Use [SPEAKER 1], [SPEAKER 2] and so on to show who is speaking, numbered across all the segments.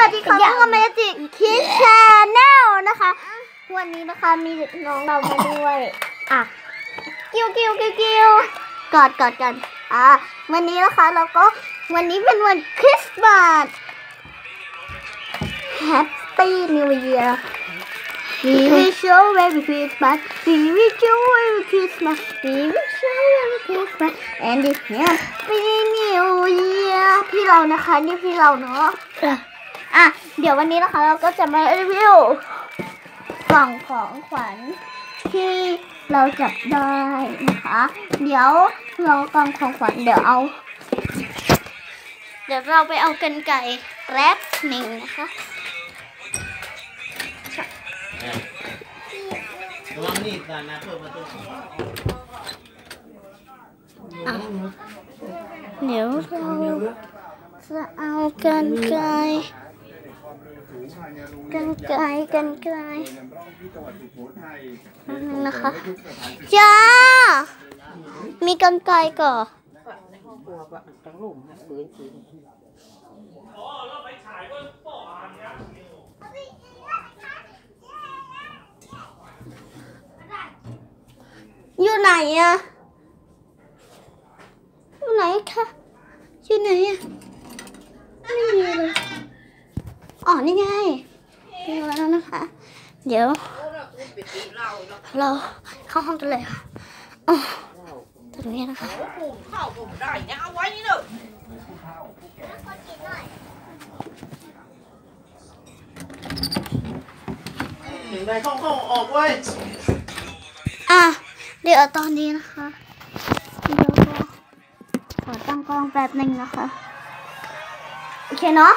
[SPEAKER 1] วัสดีค่ะพวกเราเมจิคิดชาแนลนะคะ วันนี้นะคะมีน้องเรามาด้วย อะ กิ้วกิ้วกิ้วกิ้วกอดกอดกัน อะ วันนี้นะคะเราก็ วันนี้เป็นวันคริสต์มาส Happy New Year We wish you Merry Christmas We wish you Merry Christmas We wish you Merry Christmas and it's Happy New Year พี่เรานะคะ นี่พี่เราเนาะ อะ เดี๋ยววันนี้นะคะเราก็จะมารีวิวกล่องของขวัญที่เราจับได้นะคะ เดี๋ยวเรากล่องของขวัญเดี๋ยวเอา เดี๋ยวเราไปเอากันไก่แป๊บหนึ่งนะคะ
[SPEAKER 2] ระวังนี่ตานะเพิ่มมาตัว
[SPEAKER 1] เดี๋ยวเราจะเอากันไกล กันไกลกันไกลนั่นนะคะจ้ามีกันไกลก่อน
[SPEAKER 3] ตัวก็ทั้งลุ่มทั้งปืนปืน
[SPEAKER 1] อยู่ไหนอะอยู่ไหนคะอยู่ไหนอะไม่มีเลยอ๋อ นี่ไง มีแล้วนะคะ เดี๋ยว เราเข้าห้องกันเลยค่ะอ๋อตรงนี้นะคะ
[SPEAKER 3] ผมเข้าผมได้นะเอาไว้นี่เนอะ
[SPEAKER 2] หนึ่งได้เข้าเข้าออกเว้ย
[SPEAKER 1] อะเดี๋ยวตอนนี้นะคะเดี๋ยวก็ขอตั้งกล้องแป๊บหนึ่งนะคะ โอเคเนาะ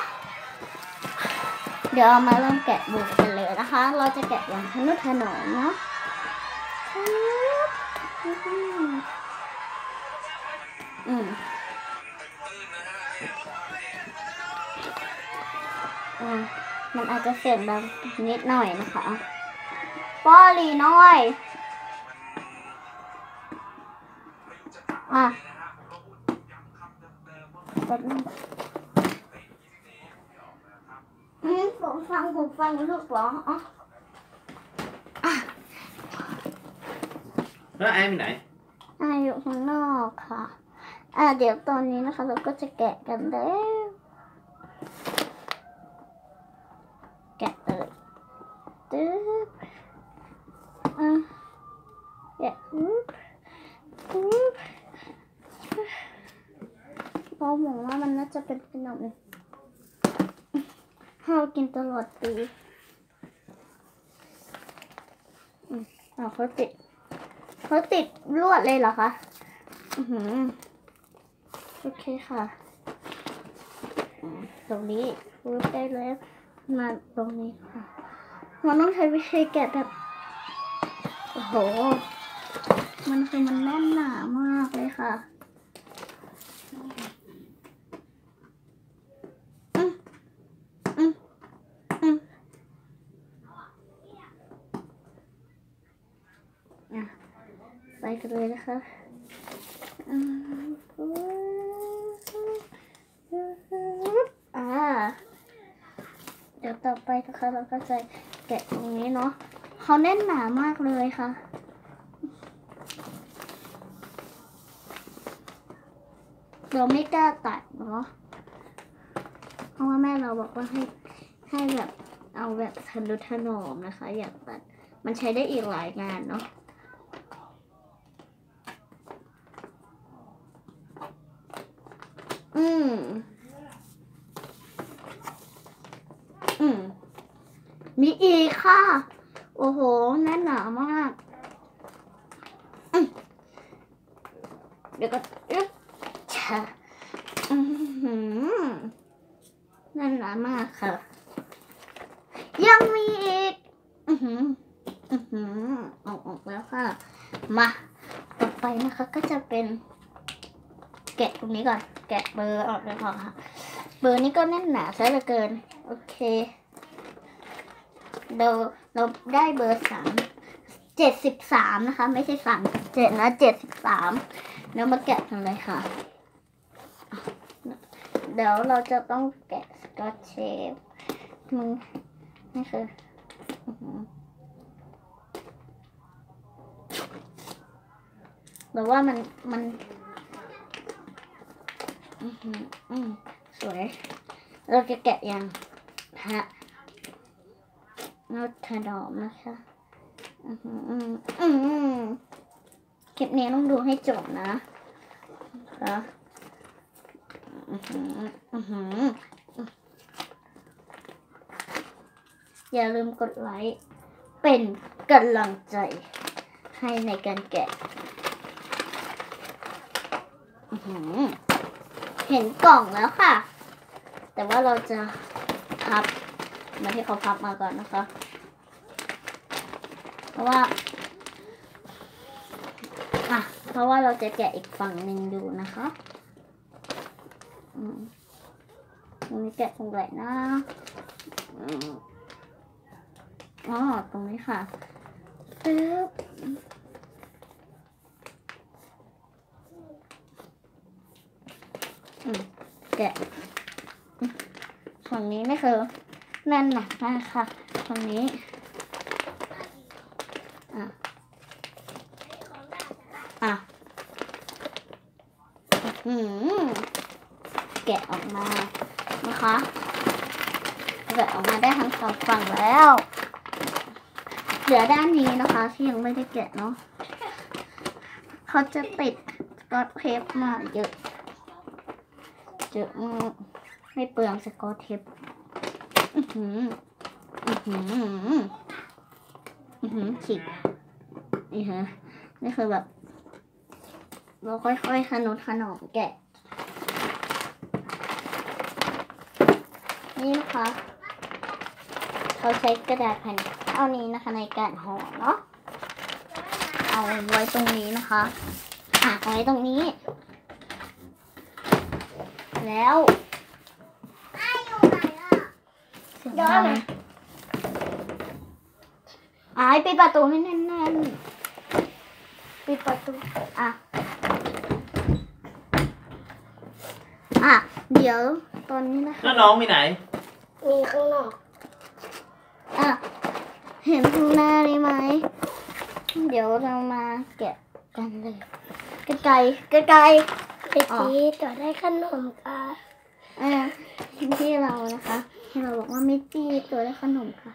[SPEAKER 1] เดี๋ยวเรามาเริ่มแกะบุกกันเลยนะคะ เราจะแกะอย่างทนุถนอมเนาะอืมอืมมันอาจจะเสียงดังนิดหน่อยนะคะป้อลีน้อย อะแป๊บนึง ผมฟังผมฟังลูกเหรออ๋ออะ
[SPEAKER 2] แล้วไอ้ไปไหน
[SPEAKER 1] อะอยู่ข้างนอกค่ะ อะเดี๋ยวตอนนี้นะคะ เราก็จะแกะกันแล้วแกะเลยตึ๊บอะแกะปึ๊บปึ๊บเราหวังว่ามันน่าจะเป็นขนม ให้เรากินตลอดปีอือเขาติดเขาติดลวดเลยเหรอคะอือหือโอเคค่ะ ตรงนี้รูปได้แล้ว มาตรงนี้ค่ะมันต้องใช้วิธีแกะแบบ โอ้โห มันคือมันแน่นหนามากเลยค่ะอืมอืมอืมอะ ไปกันเลยนะคะอืมอ่าเดี๋ยวต่อไปนะคะเราก็จะแกะตรงนี้เนาะเขาแน่นหนามากเลยค่ะเราไม่กล้าตัดเนาะ เพราะว่าแม่เราบอกว่าให้ให้แบบเอาแบบทนุถนอมนะคะ อยากตัด มันใช้ได้อีกหลายงานเนาะ อืม อืม มีอีกค่ะ โอ้โห แน่นหนามากอืมเดี๋ยวก็อึ๊บชะอือหือแน่นหนากค่ะ ยังมีอีก อือหือ อือหือออกออกแล้วค่ะ มา ต่อไปนะคะก็จะเป็น แกะตรงนี้ก่อน แกะเบอร์ออกเลยก่อนค่ะ เบอร์นี้ก็แน่นหนาซะเหลือเกิน โอเค เราเราได้เบอร์สามเจ็ดสิบสามนะคะ ไม่ใช่สามเจ็ดนะเจ็ดสิบสามเดี๋ยวมาแกะกันเลยค่ะ เดี๋ยวเราจะต้องแกะ สกอตเชฟมึงนี่คือหรือว่ามันมันอือหืออืมสวย เราจะแกะอยังฮะนอถนอมนะคะอือหืออืมอืมคลิปนี้ต้องดูให้จบนะคะอือหื อย่าลืมกดไลค์เป็นกำลังใจให้ในการแกะเห็นกล่องแล้วค่ะ แต่ว่าเราจะพับมาที่เขาพับมาก่อนนะคะ เพราะว่าอะเพราะว่าเราจะแกะอีกฝั่งหนึ่งดูนะคะอืมตรงนี้แกะตรงไหนนะอืม อ๋อตรงนี้ค่ะปึ๊บอืมแกะฝั่งนี้นี่คือแน่นหนักมากค่ะฝั่งนี้อะอะอื้อหือแกะออกมานะคะแกะออกมาได้ทั้งสองฝั่งแล้ว ลือด้านนี้นะคะที่ยังไม่ได้แกะเนาะเขาจะติดสกอตเทปมาเยอะเยอะมากไม่เปลืองสกอตเทปอือหืออือหืออือหือฉีกนี่ฮะนี่คือแบบเราค่อยๆขนุนขนอมแกะ นี่นะคะเขาใช้กระดาษแผ่น เอานี้นะคะในการห่อเนาะ เอาไว้ตรงนี้นะคะอะเอาไว้ตรงนี้ แล้วเดี๋ยวอะไรไอ้ปิดประตูให้แน่นๆปิดประตู อะ อะ เดี๋ยวตอนนี้นะคะ
[SPEAKER 2] แล้วน้องมีไหน
[SPEAKER 4] มีข้างนอก
[SPEAKER 1] อะเห็นข้างหน้านี้ไหม เดี๋ยวเรามาแกะกันเลยกระไกรกระไกร
[SPEAKER 4] ไปจีต่อได้ขนมค่ะ
[SPEAKER 1] อ่าที่เรานะคะที่เราบอกว่าไม่จี้ตัวได้ขนมค่ะ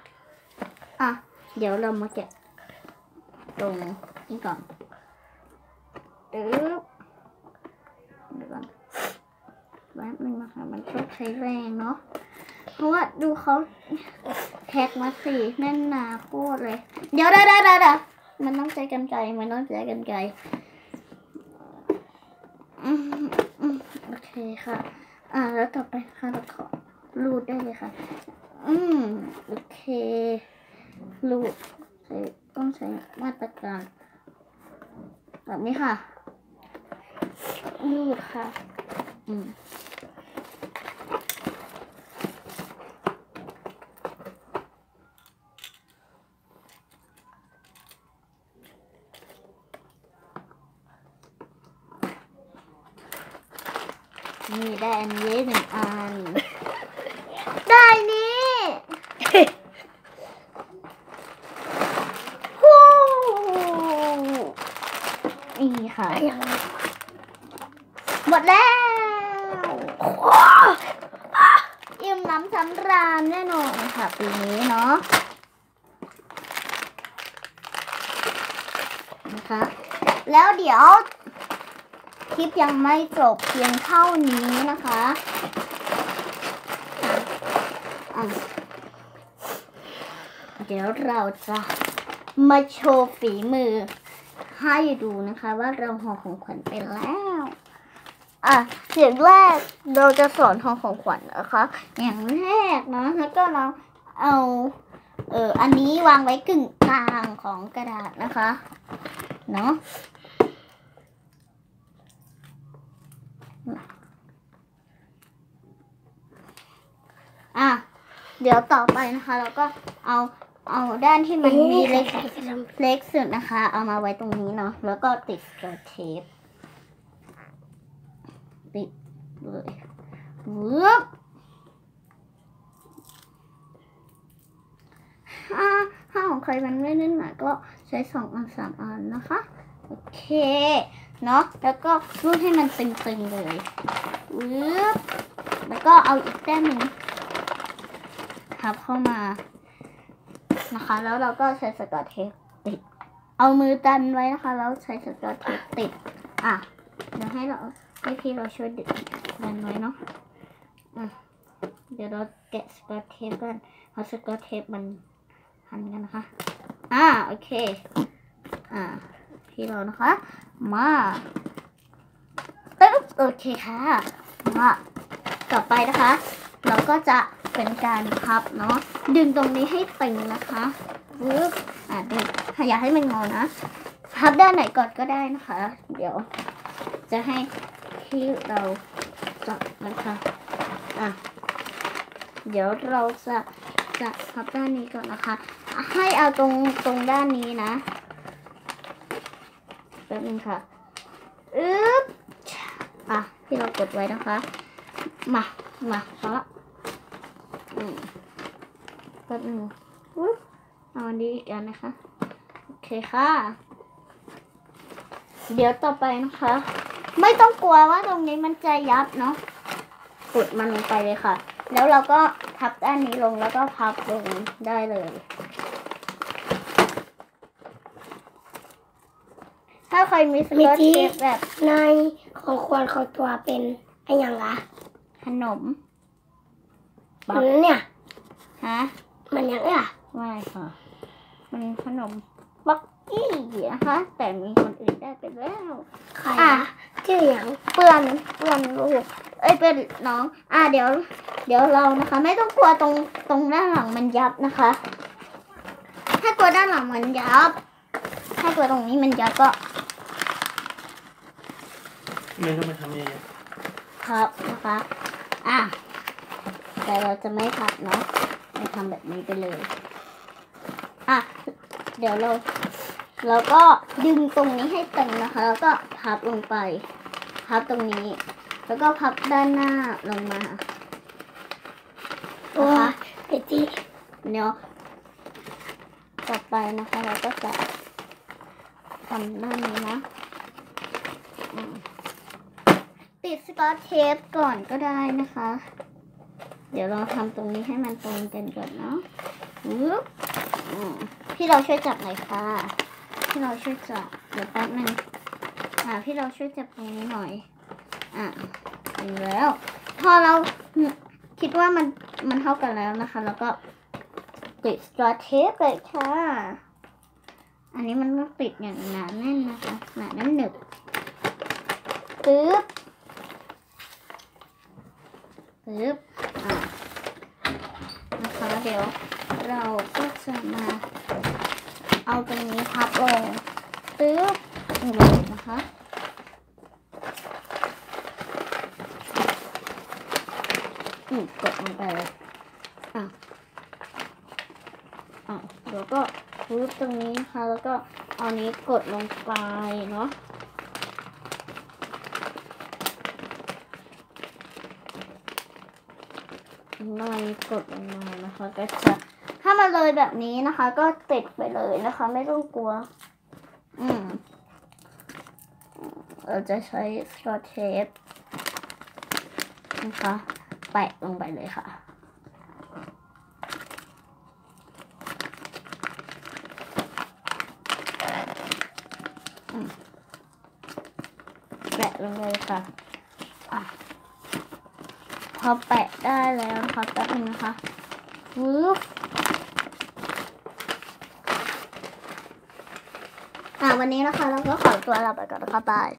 [SPEAKER 1] อะ เดี๋ยวเรามาแกะตรงนี้ก่อนตึ๊บเดี๋ยวก่อนแป๊บนึงนะคะมันต้องใช้แรงเนาะ เพราะว่าดูเขาแท็กมาสิแน่นหนาโคตรเลย เดี๋ยวเดี๋ยวเดี๋ยวเดี๋ยวมันต้องใช้กันไกรมันต้องใช้กันไกรอืมอืมโอเคค่ะ อ่า แล้วต่อไปค่ะเราขอรูดได้เลยค่ะ อืม โอเครูดใช้ต้องใช้มาตรการแบบนี้ค่ะรูดค่ะ อืม นี่ได้อันนี้หนึ่งอัน ได้นี่ฮู้นี่ค่ะ
[SPEAKER 4] ยัง
[SPEAKER 1] หมดแล้วอิ่มน้ำสำราญแน่นอนค่ะปีนี้เนาะนะคะแล้วเดี๋ยวค ลิปยังไม่จบเพียงเท่านี้นะคะอะเดี๋ยวเราจะมาโชว์ฝีมือ ให้ดูนะคะว่าเราห่อของขวัญไปแล้ว อะเสียงแรกเราจะสอนห่อของขวัญนะคะ อย่างแรกนะแล้วก็เราเอาเอออันนี้วางไว้กึ่งกลางของกระดาษนะคะ เนาะ อะ เดี๋ยวต่อไปนะคะ เราก็เอาเอาด้านที่มันมีเล็ก
[SPEAKER 4] ใส่ขนม
[SPEAKER 1] เล็กสุดนะคะ เอามาไว้ตรงนี้เนาะแล้วก็ติดกระเทปติดเลยวึบรมันไม่แน่นหนาก็ใช้สองอันสามอันนะคะ โอเค เนาะแล้วก็รูดให้มันตึงๆเลยปึ๊บแล้วก็เอาอีกแต้มหนึ่งทับเข้ามานะคะ แล้วเราก็ใช้สกอตเทปติด เอามือดันไว้นะคะ แล้วใช้สกอตเทปติด อะเดี๋ยวให้เราให้พี่เราช่วยด,ดันไว้เนาะอะเดี๋ยวเราแกะสกอตเทปกันเพราสกอตเทปมันหันกันนะคะ อ่าโอเค อ่า พี่เรานะคะ มาตึ๊บโอเคค่ะ มาต่อไปนะคะ เราก็จะเป็นการพับเนาะดึงตรงนี้ให้ตึงนะคะปึ๊บอ่าดึงอย่าให้มันงอนะ พับด้านไหนก่อนก็ได้นะคะ เดี๋ยว จะให้ที่เราจับนะคะอะเดี๋ยวเราจะจะพับด้านนี้ก่อนนะคะ ให้เอาตรงตรงด้านนี้นะ แป๊บนึงค่ะอึ๊บอะที่เรากดไว้นะคะ มา มาพอละอืมแป๊บนึงอุ๊บเอาอันนี้อีกอันนะคะ โอเคค่ะ เดี๋ยวต่อไปนะคะ ไม่ต้องกลัวว่าตรงนี้มันจะยับเนาะกดมันลงไปเลยค่ะ แล้วเราก็พับด้านนี้ลงแล้วก็พับลงได้เลย ถ้าใครมีสกอตเทปแบบ
[SPEAKER 4] ในของควรของตัวเป็นอะไรอย่างละ
[SPEAKER 1] ขนม
[SPEAKER 4] หรือเนี่ย
[SPEAKER 1] ฮะ
[SPEAKER 4] มันยังอะ
[SPEAKER 1] ไม่ค่ะ มันขนมบักกี้นะคะแต่มีคนอื่นได้ไปแล้ว
[SPEAKER 4] ใคร
[SPEAKER 1] อะ
[SPEAKER 4] อะชื่ออย่าง
[SPEAKER 1] เปื่อนเปื่อนลูกเอ้ยเป็นน้อง อะเดี๋ยว เดี๋ยวเรานะคะ ไม่ต้องกลัวตรงตรงด้านหลังมันยับนะคะ ถ้ากลัวด้านหลังมันยับ ถ้ากลัวตรงนี้มันยับก็
[SPEAKER 2] ไม่ต้องมาทำยังไง
[SPEAKER 1] พับนะคะอะแต่เราจะไม่พับเนาะเราทำแบบนี้ไปเลยอะเดี๋ยวเราเราก็ดึงตรงนี้ให้ตึงนะคะ แล้วก็พับลงไป พับตรงนี้ แล้วก็พับด้านหน้าลงมา
[SPEAKER 4] โอ้
[SPEAKER 1] นะคะ
[SPEAKER 4] ไปที่
[SPEAKER 1] เดี๋ยวต่อไปนะคะเราก็จะทำด้านนี้นะ ติดสกอตเทปก่อนก็ได้นะคะ เดี๋ยวเราทำตรงนี้ให้มันตรงกันก่อนเนาะอืมพี่เราช่วยจับหน่อยค่ะ พี่เราช่วยจับ เดี๋ยวแป๊บนึงอ่าพี่เราช่วยจับตรงนี้หน่อย อะถึงแล้ว พอเราคิดว่ามันมันเท่ากันแล้วนะคะ แล้วก็ติดสกอตเทปเลยค่ะ อันนี้มันต้องติดอย่างหนาแน่นนะคะหนาแน่นหนึบปึ๊บ ปึ๊บอะนะคะเดี๋ยวเราก็จะมาเอาตรงนี้พับลงปึ๊บลงนะคะอืมกดลงไปเลยอะอะเดี๋ยวก็รูปตรงนี้นะคะแล้วก็เอานี้กดลงไปเนาะ หน่อย กดลงมานะคะ ก็จะถ้ามันเลยแบบนี้นะคะ ก็ติดไปเลยนะคะ ไม่ต้องกลัว อืมเราจะใช้สกอตเทปนะคะแปะลงไปเลยค่ะแปะลงเลยค่ะ เขาแปะได้แล้วนะคะแป๊บนึงนะคะวืบอะวันนี้นะคะเราก็ขอตัวลาไปก่อนนะคะบาย